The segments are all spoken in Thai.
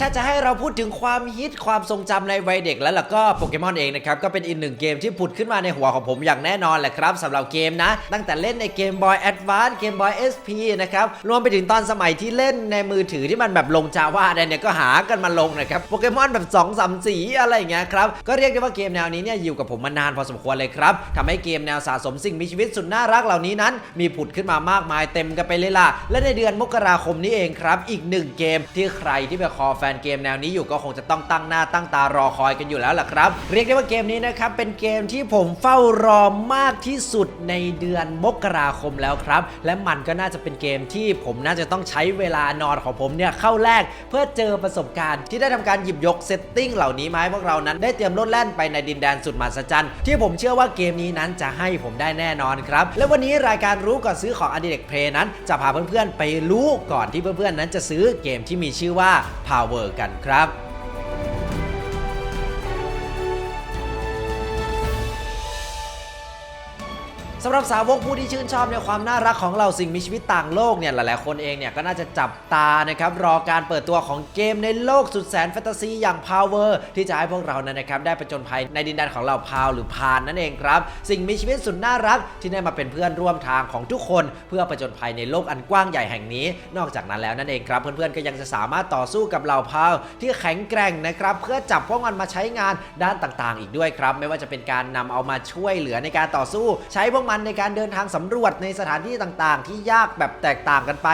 ถ้าจะให้เราพูดถึงความฮิตความทรงจำในวัยเด็กแล้วล่ะก็โปเกมอนเองนะครับ ก็เป็นอีกหนึ่งเกมที่ผุดขึ้นมาในหัวของผมอย่างแน่นอนแหละครับสำหรับเกมนะ ตั้งแต่เล่นในเกม Boy Advance เกม Boy SP นะครับ รวมไปถึงตอนสมัยที่เล่นในมือถือที่มันแบบลงจาว่าได้เนี่ยก็หากันมาลงนะครับโปเกมอนแบบ2อสามสีอะไรอย่างเงี้ยครับ ก็เรียกได้ว่าเกมแนวนี้เนี่ยอยู่กับผมมานานพอสมควรเลยครับทำให้เกมแนวสะสมสิ่งมีชีวิตสุดน่ารักเหล่านี้นั้น มีผุดขึ้นมามากมายเต็มกันไปเลยล่ะและในเดือนมกราคมนี้เองครับ อีกหนึ่งเกมที่ใครที่เป็นคอแฟนเกมแนวนี้อยู่ก็คงจะต้องตั้งหน้าตั้งตารอคอยกันอยู่แล้วล่ะครับ เรียกได้ว่าเกมนี้นะครับเป็นเกมที่ผมเฝ้ารอมากที่สุดในเดือนมกราคมแล้วครับ และมันก็น่าจะเป็นเกมที่ผมน่าจะต้องใช้เวลานอนของผมเนี่ยเข้าแรกเพื่อเจอประสบการณ์ที่ได้ทำการหยิบยกเซตติ้งเหล่านี้มาให้พวกเรานั้นได้เตรียมโลดแล่นไปในดินแดนสุดมหัศจรรย์ที่ผมเชื่อว่าเกมนี้นั้นจะให้ผมได้แน่นอนครับ และวันนี้รายการรู้ก่อนซื้อของอดิเรกเพลนั้น จะพาเพื่อนๆไปรู้ก่อนที่เพื่อนๆนั้นจะซื้อเกมที่มีชื่อว่า Power กันครับ สำหรับสาวกผู้ที่ชื่นชอบในความน่ารักของเราสิ่งมีชีวิตต่างโลกเนี่ยหลายๆคนเองเนี่ยก็น่าจะจับตานะครับรอการเปิดตัวของเกมในโลกสุดแสนแฟนตาซีอย่าง Power ที่จะให้พวกเรานั้นนะครับได้ประจนภัยในดินแดนของเราพาวหรือพานนั่นเองครับ สิ่งมีชีวิตสุดน่ารักที่ได้มาเป็นเพื่อนร่วมทางของทุกคน เพื่อประจนภัยในโลกอันกว้างใหญ่แห่งนี้ นอกจากนั้นแล้วนั่นเองครับ เพื่อนๆก็ยังจะสามารถต่อสู้กับเหล่าพาวที่แข็งแกร่งนะครับเพื่อจับพวกมันมาใช้งานด้านต่างๆ อีกด้วยครับ ไม่ว่าจะเป็นการนำเอามาช่วยเหลือในการต่อสู้ ใช้พวกมันในการเดินทางสำรวจในสถานที่ต่างๆ ที่ยากแบบแตกต่างกันไป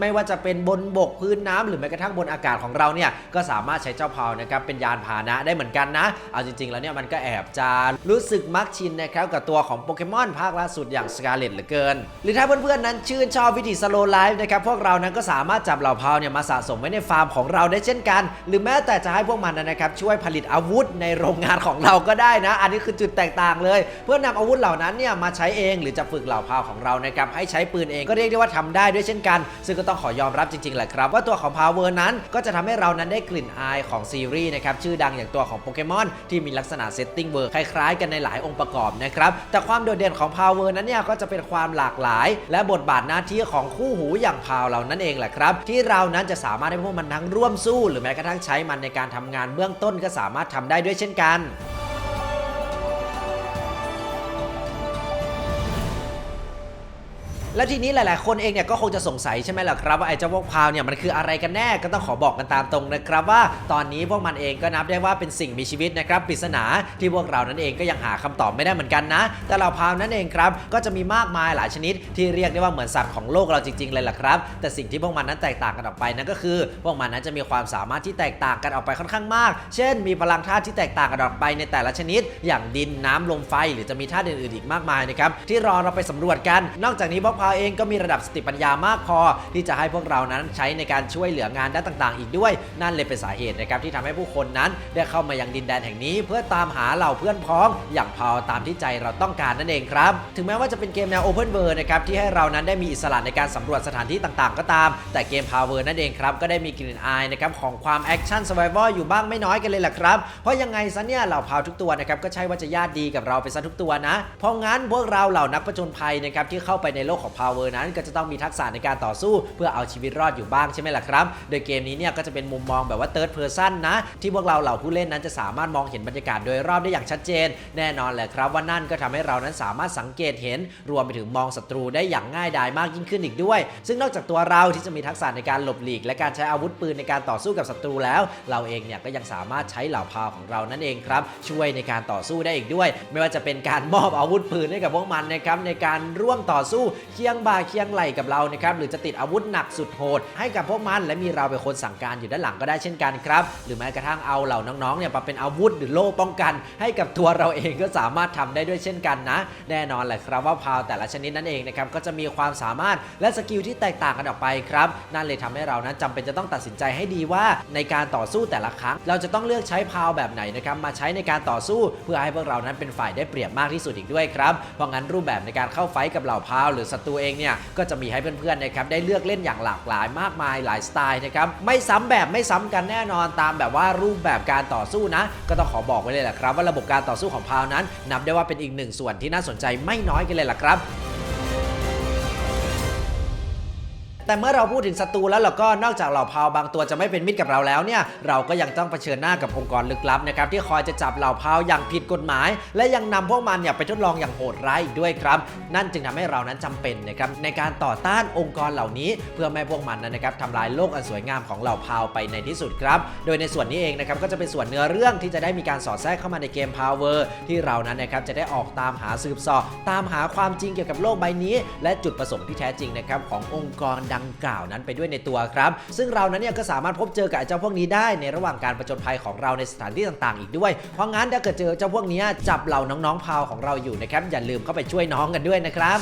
ไม่ว่าจะเป็นบนบกพื้นน้ำหรือแม้กระทั่งบนอากาศของเราเนี่ยก็สามารถใช้เจ้าพาวนะครับเป็นยานพาหนะได้เหมือนกันนะ เอาจริง ๆ แล้วเนี่ยมันก็แอบจะรู้สึกมักชินนะครับกับตัวของโปเกมอนภาคล่าสุดอย่างสกาเลตเหลือเกิน หรือถ้าเพื่อนๆนั้นชื่นชอบวิธีสโลไลฟ์นะครับพวกเรานั้นก็สามารถจับเหล่าพาวเนี่ยมาสะสมไว้ในฟาร์มของเราได้เช่นกัน หรือแม้แต่จะให้พวกมันนะครับช่วยผลิตอาวุธในโรงงานของเราก็ได้นะ อันนี้คือจุดแตกต่างเลย เพื่อนำอาวุธเหล่านั้นเนี่ยมาใช้เองหรือจะฝึกเหล่าพาวของเรานะครับให้ใช้ปืนเองก็เรียกได้ว่าทำได้ด้วยเช่นกัน ซึ่งก็ต้องขอยอมรับจริงๆแหละครับ ว่าตัวของ Power นั้นก็จะทำให้เรานั้นได้กลิ่นอายของซีรีส์นะครับชื่อดังอย่างตัวของโปเกมอนที่มีลักษณะเซตติ้งเวอร์คล้ายๆ กันในหลายองค์ประกอบนะครับแต่ความโดดเด่นของ Power นั้นเนี่ยก็จะเป็นความหลากหลาย และบทบาทหน้าที่ของคู่หูอย่างพาวเรานั่นเองแหละครับ ที่เรานั้นจะสามารถให้พวกมันทั้งร่วมสู้ หรือแม้กระทั่งใช้มันในการทำงานเบื้องต้นก็สามารถทำได้ด้วยเช่นกัน และทีนี้หลาย ๆ คนเองเนี่ยก็คงจะสงสัยใช่ไหมล่ะครับว่าไอ้เจ้าพวกพาวเนี่ยมันคืออะไรกันแน่ก็ต้องขอบอกกันตามตรงนะครับว่าตอนนี้พวกมันเองก็นับได้ว่าเป็นสิ่งมีชีวิตนะครับปริศนาที่พวกเรานั้นเองก็ยังหาคำตอบไม่ได้เหมือนกันนะ แต่เราพาวนั่นเองครับก็จะมีมากมายหลายชนิด ที่เรียกได้ว่าเหมือนสัตว์ของโลกเราจริง ๆ เลยล่ะครับ แต่สิ่งที่พวกมันนั้นแตกต่างกันออกไปนั่นก็คือ พวกมันนั้นจะมีความสามารถที่แตกต่างกันออกไปค่อนข้างมาก เช่น มีพลังธาตุที่แตกต่างกันออกไปในแต่ละชนิด อย่างดินน้ำลมไฟ หรือจะมีธาตุอื่นๆอีกมากมายนะครับที่รอเราไปสำรวจกัน นอกจากนี้พวกาวเองก็มีระดับสติปัญญามากพอ ที่จะให้พวกเรานั้นใช้ในการช่วยเหลืองานด้านต่างๆ อีกด้วย นั่นเลยเป็นสาเหตุนะครับที่ทำให้ผู้คนนั้นได้เข้ามายังดินแดนแห่งนี้ เพื่อตามหาเหล่าเพื่อนพ้อง อย่างพาวตามที่ใจเราต้องการนั่นเองครับ ถึงแม้ว่าจะเป็นเกมแนว Open World นะครับที่ให้เรานั้นได้มีอิสระในการสำรวจสถานที่ต่างๆ ก็ตาม แต่เกม Power นั่นเองครับก็ได้มีกลิ่นอายนะครับของความแอคชั่นส u r v i v a l อยู่บ้างไม่น้อยกันเลยแหละครับ เพราะยังไงซะเนี่ยเหล่าพาวทุกตัวนะครับก็ใช่ว่าจะญาติดีกับเราไปซะทุกตัวนะ เพราะงั้นพวกเราเหล่านักประจนภัยนะครับที่เข้าไปในโลกของ Power นั้นก็จะต้องมีทักษะในการต่อสู้ เพื่อเอาชีวิตรอดอยู่บ้างใช่ไหมล่ะครับ โดยเกมนี้เนี่ยก็จะเป็นมุมมองแบบว่า third person นะ ที่พวกเราเหล่าผู้เล่นนั้นจะสามารถมองเห็นบรรยากาศโดยรอบได้อย่างชัดเจน แน่นอนแหละครับว่านั่นก็ทำให้เรานั้นสามารถสังเกตเห็น รวมไปถึงมองศัตรูได้อย่างง่ายดายมากยิ่งขึ้นอีกด้วย ซึ่งนอกจากตัวเราที่จะมีทักษะในการหลบหลีก และการใช้อาวุธปืนในการต่อสู้กับศัตรูแล้ว เราเองเนี่ยก็ยังสามารถใช้เหล่าพาวของเรานั่นเองครับช่วยในการต่อสู้ได้อีกด้วย ไม่ว่าจะเป็นการมอบอาวุธปืนให้กับพวกมันนะครับในการร่วมต่อสู้เคียงบ่าเคียงไหลกับเรานะครับหรือจะติดอาวุธหนักสุดโหดให้กับพวกมัน และมีเราเป็นคนสั่งการอยู่ด้านหลังก็ได้เช่นกันครับ หรือแม้กระทั่งเอาเหล่าน้องๆเนี่ยมาเป็นอาวุธหรือโล่ป้องกัน ให้กับตัวเราเองก็สามารถทำได้ด้วยเช่นกันนะ แน่นอนแหละครับว่าพาวแต่ละชนิดนั่นเองนะครับก็จะมีความสามารถและสกิลที่แตกต่างกันออกไปครับนั่นเลยทำให้เรานั้นจำเป็นจะต้องตัดสินใจให้ดีว่าในการต่อสู้แต่ละครั้ง เราจะต้องเลือกใช้พาวแบบไหนนะครับมาใช้ในการต่อสู้ เพื่อให้พวกเรานั้นเป็นฝ่ายได้เปรียบมากที่สุดอีกด้วยครับเพราะงั้นรูปแบบในการเข้าไฟกับเหล่าพาวหรือศัตรูเองเนี่ยก็จะมีให้เพื่อนๆนะครับได้เลือกเล่นอย่างหลากหลายมากมายหลายสไตล์นะครับไม่ซ้ำแบบไม่ซ้ำกันแน่นอนตามแบบว่ารูปแบบการต่อสู้นะ ก็ต้องขอบอกไว้เลยแหละครับ ว่าระบบการต่อสู้ของพาวนั้น นับได้ว่าเป็นอีกหนึ่งส่วนที่น่าสนใจไม่น้อยกันเลยล่ะครับ แต่เมื่อเราพูดถึงศัตรูแล้วเราก็นอกจากเหล่าเผ่าบางตัวจะไม่เป็นมิตรกับเราแล้วเนี่ยเราก็ยังต้องเผชิญหน้ากับองค์กรลึกลับนะครับที่คอยจะจับเหล่าเผ่าอย่างผิดกฎหมาย และยังนำพวกมันเนี่ยไปทดลองอย่างโหดร้ายอีกด้วยครับ นั่นจึงทำให้เรานั้นจำเป็นนะครับในการต่อต้านองค์กรเหล่านี้ เพื่อไม่ให้พวกมันนั้นนะครับทำลายโลกอันสวยงามของเหล่าเผ่าไปในที่สุดครับ โดยในส่วนนี้เองนะครับก็จะเป็นส่วนเนื้อเรื่องที่จะได้มีการสอดแทรกเข้ามาในเกม Power ที่เรานั้นนะครับจะได้ออกตามหาสืบสอบตามหาความจริงเกี่ยวกับโลกใบนี้ และจุดประสงค์ที่แท้จริงนะครับขององค์กรดังกล่าวนั้นไปด้วยในตัวครับ ซึ่งเรานั้นเนี่ยก็สามารถพบเจอกับเจ้าพวกนี้ได้ในระหว่างการประจนภัยของเราในสถานที่ต่างๆ อีกด้วย เพราะงั้นถ้าเกิดเจอเจ้าพวกนี้จับเหล่าน้องๆพาวของเราอยู่นะครับอย่าลืมเข้าไปช่วยน้องกันด้วยนะครับ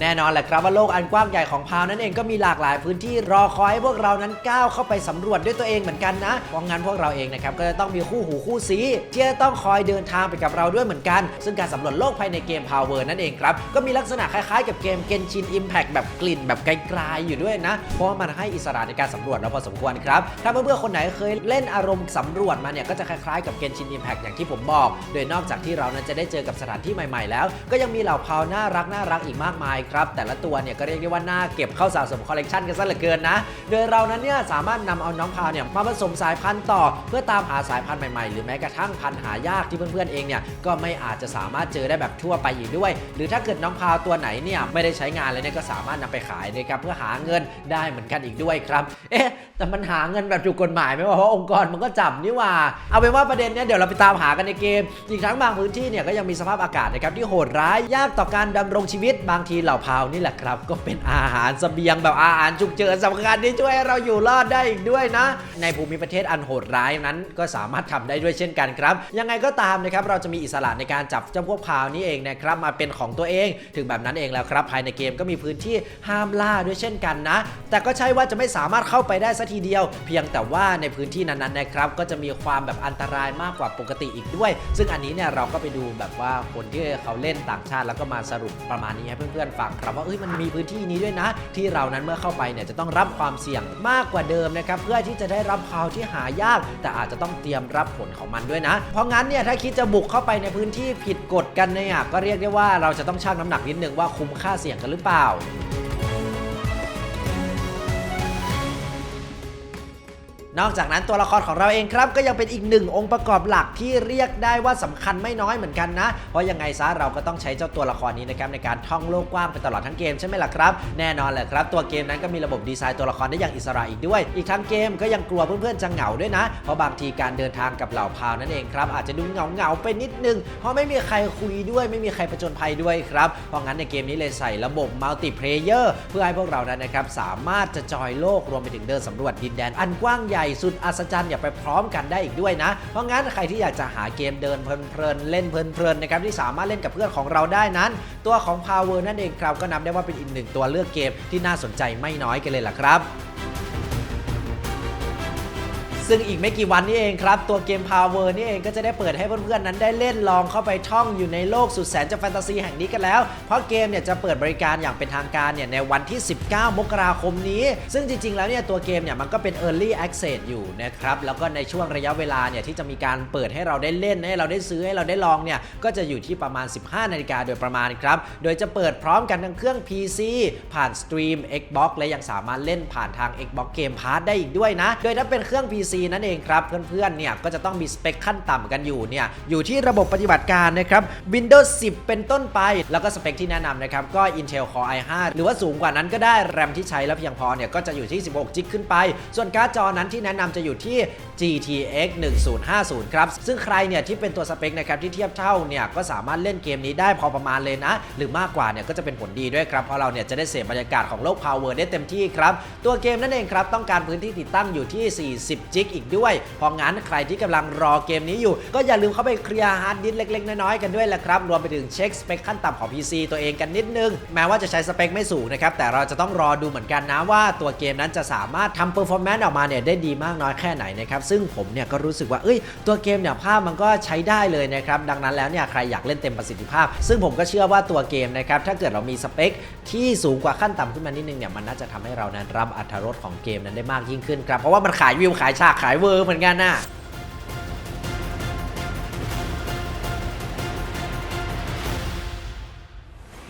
แน่นอนแหละครับว่าโลกอันกว้างใหญ่ของพาวนั่นเองก็มีหลากหลายพื้นที่รอคอยให้พวกเรานั้นก้าวเข้าไปสำรวจด้วยตัวเองเหมือนกันนะเพราะงั้นพวกเราเองนะครับก็จะต้องมีคู่หูคู่ซีที่จะต้องคอยเดินทางไปกับเราด้วยเหมือนกัน ซึ่งการสำรวจโลกภายในเกม Power นั่นเองครับก็มีลักษณะคล้ายๆ กับเกม Genshin Impact แบบกลิ่นแบบไกลๆอยู่ด้วยนะ เพราะว่ามันให้อิสระในการสำรวจเราพอสมควรครับถ้าเพื่อนๆคนไหนเคยเล่นอารมณ์สำรวจมาเนี่ยก็จะคล้ายๆกับ Genshin Impact อย่างที่ผมบอก โดยนอกจากที่เรานั้นจะได้เจอกับสถานที่ใหม่ๆ แล้ว ก็ยังมีเหล่าพาวน่ารักน่ารักอีกมากมายครับ แต่ละตัวเนี่ยก็เรียกได้ว่าน่าเก็บเข้าสะสมคอลเลกชันกันซะเหลือเกินนะ โดยเรานั้นเนี่ยสามารถนำเอาน้องพาวเนี่ยมาผสมสายพันธุ์ต่อ เพื่อตามหาสายพันธุ์ใหม่ๆ หรือแม้กระทั่งพันธุ์หายากที่เพื่อนๆเองเนี่ยก็ไม่อาจจะสามารถเจอได้แบบทั่วไปอีกด้วย หรือถ้าเกิดน้องพาวตัวไหนเนี่ยไม่ได้ใช้งานเลยเนี่ยก็สามารถนำไปขายนะครับเพื่อหาเงินได้เหมือนกันอีกด้วยครับ เอ๊ะแต่มันหาเงินแบบถูกกฎหมายไหมวะเพราะองค์กรมันก็จับนี่ว่า เอาเป็นว่าประเด็นเนี้ยเดี๋ยวเราไปตามหากันในเกม อีกทั้งบางพื้นที่เนี่ยก็ยังมีสภาพอากาศนะครับที่โหดร้ายยากต่อการดำรงชีวิตบางทีเหล่าพาวนี่แหละครับ ก็เป็นอาหารเสบียงแบบอาหารฉุกเฉินสำคัญที่ช่วยให้เราอยู่รอดได้อีกด้วยนะ ในภูมิประเทศอันโหดร้ายนั้นก็สามารถทำได้ด้วยเช่นกันครับ ยังไงก็ตามนะครับเราจะมีอิสระในการจับเจ้าพวกพาวนี้เองนะครับมาเป็นของตัวเอง ถึงแบบนั้นเองแล้วครับ ภายในเกมก็มีพื้นที่ห้ามล่าด้วยเช่นกันนะ แต่ก็ใช่ว่าจะไม่สามารถเข้าไปได้สัทีเดียว เพียงแต่ว่าในพื้นที่นั้นๆนะครับก็จะมีความแบบอันตรายมากกว่าปกติอีกด้วย ซึ่งอันนี้เนี่ยเราก็ไปดูแบบว่าคนที่เขาเล่นต่างชาติแล้วก็มาสรุปประมาณนี้ให้เพื่อนๆฟังครับว่าเอ้ยมันมีพื้นที่นี้ด้วยนะ ที่เรานั้นเมื่อเข้าไปเนี่ยจะต้องรับความเสี่ยงมากกว่าเดิมนะครับเพื่อที่จะได้รับพาวที่หายาก แต่อาจจะต้องเตรียมรับผลของมันด้วยนะ เพราะงั้นเนี่ยถ้าคิดจะบุกเข้าไปในพื้นที่ผิดกฎกันเนี่ยก็เรียกได้ว่าเราจะต้องชั่งน้ำหนักนิดนึงว่าคุ้มค่าเสี่ยงกันหรือเปล่า นอกจากนั้นตัวละครของเราเองครับก็ยังเป็นอีกหนึ่งองค์ประกอบหลักที่เรียกได้ว่าสำคัญไม่น้อยเหมือนกันนะ เพราะยังไงซะเราก็ต้องใช้เจ้าตัวละครนี้นะครับในการท่องโลกกว้างไปตลอดทั้งเกมใช่ไหมล่ะครับ แน่นอนแหละครับ ตัวเกมนั้นก็มีระบบดีไซน์ตัวละครได้อย่างอิสระอีกด้วย อีกทั้งเกมก็ยังกลัวเพื่อนๆจะเหงาด้วยนะ เพราะบางทีการเดินทางกับเหล่าพาวนั่นเองครับอาจจะดูเหงาเหงาๆไปนิดนึง เพราะไม่มีใครคุยด้วย ไม่มีใครประจนภัยด้วยครับเพราะงั้นในเกมนี้เลยใส่ระบบมัลติเพลเยอร์เพื่อให้พวกเรานั้นนะครับสามารถจะจอยโลกรวมไปถึงเดินสำรวจดินแดนอันกว้างใหญ่สุดอัศจรรย์อย่าไปพร้อมกันได้อีกด้วยนะ เพราะงั้นใครที่อยากจะหาเกมเดินเพลินๆเล่นเพลินๆนะครับที่สามารถเล่นกับเพื่อนของเราได้นั้น ตัวของ Power นั่นเองครับก็นับได้ว่าเป็นอีกหนึ่งตัวเลือกเกมที่น่าสนใจไม่น้อยกันเลยล่ะครับ ซึ่งอีกไม่กี่วันนี้เองครับ ตัวเกม Power นี่เองก็จะได้เปิดให้เพื่อนๆนั้นได้เล่นลองเข้าไปท่องอยู่ในโลกสุดแสนจะแฟนตาซีแห่งนี้กันแล้ว เพราะเกมเนี่ยจะเปิดบริการอย่างเป็นทางการเนี่ยในวันที่ 19 มกราคมนี้ ซึ่งจริงๆ แล้วเนี่ยตัวเกมเนี่ยมันก็เป็น Early Access อยู่นะครับแล้วก็ในช่วงระยะเวลาเนี่ยที่จะมีการเปิดให้เราได้เล่นให้เราได้ซื้อให้เราได้ลองเนี่ยก็จะอยู่ที่ประมาณ 15 นาฬิกาโดยประมาณครับ โดยจะเปิดพร้อมกันทั้งเครื่อง PC ผ่านสตรีม Xbox และยังสามารถเล่นผ่านทาง Xbox Game Pass ได้อีกด้วยนะ โดยถ้าเป็นเครื่อง PC นั่นเองครับ เพื่อนๆเนี่ยก็จะต้องมีสเปคขั้นต่ำกันอยู่เนี่ยอยู่ที่ระบบปฏิบัติการนะครับ Windows 10 เป็นต้นไป แล้วก็สเปคที่แนะนำนะครับก็ Intel Core i5 หรือว่าสูงกว่านั้นก็ได้แรมที่ใช้แล้วเพียงพอเนี่ยก็จะอยู่ที่ 16 จิกขึ้นไป ส่วนการ์ดจอนั้นที่แนะนำจะอยู่ที่ GTX 1050 ครับ ซึ่งใครเนี่ยที่เป็นตัวสเปคนะครับที่เทียบเท่าเนี่ยก็สามารถเล่นเกมนี้ได้พอประมาณเลยนะ หรือมากกว่าเนี่ยก็จะเป็นผลดีด้วยครับ เพราะเราเนี่ยจะได้เสพบรรยากาศของโลก Power ได้เต็มที่ครับ ตัวเกมนั่นเองครับต้องการพื้นที่ติดตั้งอยู่ที่ 40 จิกอีกด้วย เพราะงั้นใครที่กำลังรอเกมนี้อยู่ ก็อย่าลืมเข้าไปเคลียร์ฮาร์ดดิสก์เล็กๆ น้อยๆ กันด้วยละครับ รวมไปถึงเช็คสเปคขั้นต่ำของ PC ตัวเองกันนิดนึง แม้ว่าจะใช้สเปคไม่สูงนะครับ แต่เราจะต้องรอดูเหมือนกันนะว่าตัวเกมนั้นจะสามารถทำเปอร์ฟอร์แมนซ์ออกมาเนี่ยได้ดีมากน้อยแค่ไหนนะครับ ซึ่งผมเนี่ยก็รู้สึกว่า เอ้ย ตัวเกมเนี่ยภาพมันก็ใช้ได้เลยนะครับ ดังนั้นแล้วเนี่ยใครอยากเล่นเต็มประสิทธิภาพ ซึ่งผมก็เชื่อว่าตัวเกมนะครับ ถ้าเกิดเรามีสเปคที่สูงกว่าขั้นต่ำขึ้นมานิดนึงเนี่ย มันน่าจะทำให้เรานั้นรับอรรถรสของเกมนั้นได้มากยิ่งขึ้นครับ เพราะว่ามันขายวิวขายฉากขายเวอร์เหมือนกันน่ะ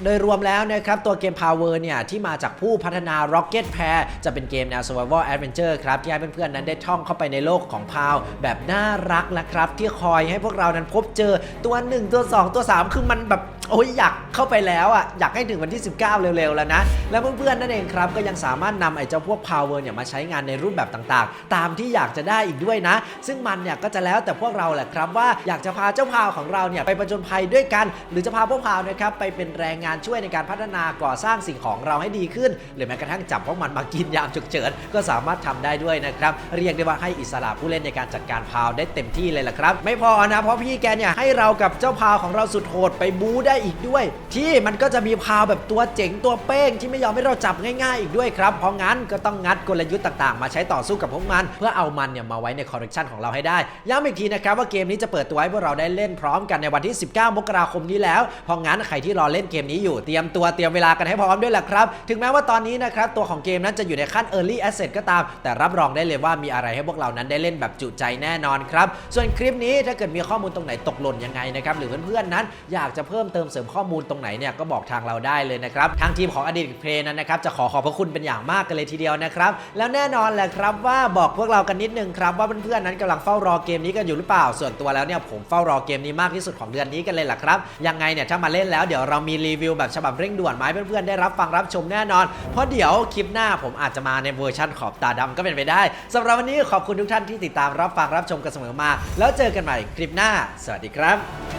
โดยรวมแล้วนะครับตัวเกม Power เนี่ยที่มาจากผู้พัฒนา Rocket Pair จะเป็นเกมแนว Survival Adventure ครับที่ให้เพื่อนๆนั้นได้ท่องเข้าไปในโลกของ POW แบบน่ารักนะครับ ที่คอยให้พวกเรานั้นพบเจอตัว 1 ตัว 2 ตัว 3 คือมันแบบ โอ้ยอยากเข้าไปแล้วอะอยากให้ถึงวันที่ 19 เร็วๆแล้วนะ แล้วเพื่อนๆนั่นเองครับก็ยังสามารถนำไอ้เจ้าพวก Power เนี่ยมาใช้งานในรูปแบบต่างๆ ตามที่อยากจะได้อีกด้วยนะ ซึ่งมันเนี่ยก็จะแล้วแต่พวกเราแหละครับว่าอยากจะพาเจ้าพาวของเราเนี่ยไปประจนภัยด้วยกัน หรือจะพาพวกพาวนะครับไปเป็นแรงงานช่วยในการพัฒนาก่อสร้างสิ่งของเราให้ดีขึ้น หรือแม้กระทั่งจับพวกมันมากินยามฉุกเฉินก็สามารถทำได้ด้วยนะครับเรียกได้ว่าให้อิสระผู้เล่นในการจัดการพาวได้เต็มที่เลยล่ะครับ ไม่พอนะเพราะพี่แกเนี่ยให้เรากับเจ้าพาวของเราสุดโหดไปบู๊ได้อีกด้วย ที่มันก็จะมีพาวแบบตัวเจ๋งตัวเป้ง ที่ไม่ยอมให้เราจับง่ายๆ อีกด้วยครับ เพราะงั้นก็ต้องงัดกลยุทธ์ต่างๆ มาใช้ต่อสู้กับพวกมัน เพื่อเอามันเนี่ยมาไว้ในคอลเลกชันของเราให้ได้ย้ำอีกทีนะครับว่าเกมนี้จะเปิดตัวให้พวกเราได้เล่นพร้อมกันในวันที่ 19 มกราคมนี้แล้วเพราะงั้นใครที่รอเล่นเกมนี้อยู่เตรียมตัวเตรียมเวลากันให้พร้อมด้วยแหละครับถึงแม้ว่าตอนนี้นะครับตัวของเกมนั้นจะอยู่ในขั้น Early Access ก็ตาม แต่รับรองได้เลยว่ามีอะไรให้พวกเรานั้นได้เล่นแบบจุใจแน่นอนครับส่วนคลิปนี้ถ้าเกิดมีข้อมูลตรงไหนตกหล่นยังไงนะครับหรือเพื่อนๆนั้นอยากจะเพิ่มเติมเสริมข้อมูลตรงไหนเนี่ยก็บอกทางเราได้เลยนะครับ ทางทีมของอดีตเพลนั้นนะครับจะขอขอบพระคุณเป็นอย่างมากกันเลยทีเดียวนะครับ แล้วแน่นอนแหละครับว่าบอกพวกเรากันนิดนึงครับว่าเพื่อนๆนั้นกำลังเฝ้ารอเกมนี้กันอยู่หรือเปล่า ส่วนตัวแล้วเนี่ยผมเฝ้ารอเกมนี้มากที่สุดของเดือนนี้กันเลยล่ะครับยังไงเนี่ยถ้ามาเล่นแล้วเดี๋ยวเรามีรีวิวแบบฉบับเร่งด่วนมาให้เพื่อนๆได้รับฟังรับชมแน่นอน เพราะเดี๋ยวคลิปหน้าผมอาจจะมาในเวอร์ชั่นขอบตาดำก็เป็นไปได้สำหรับวันนี้ขอบคุณทุกท่านที่ติดตามรับฟังรับชมกันเสมอมา แล้วเจอกันใหม่คลิปหน้า สวัสดีครับ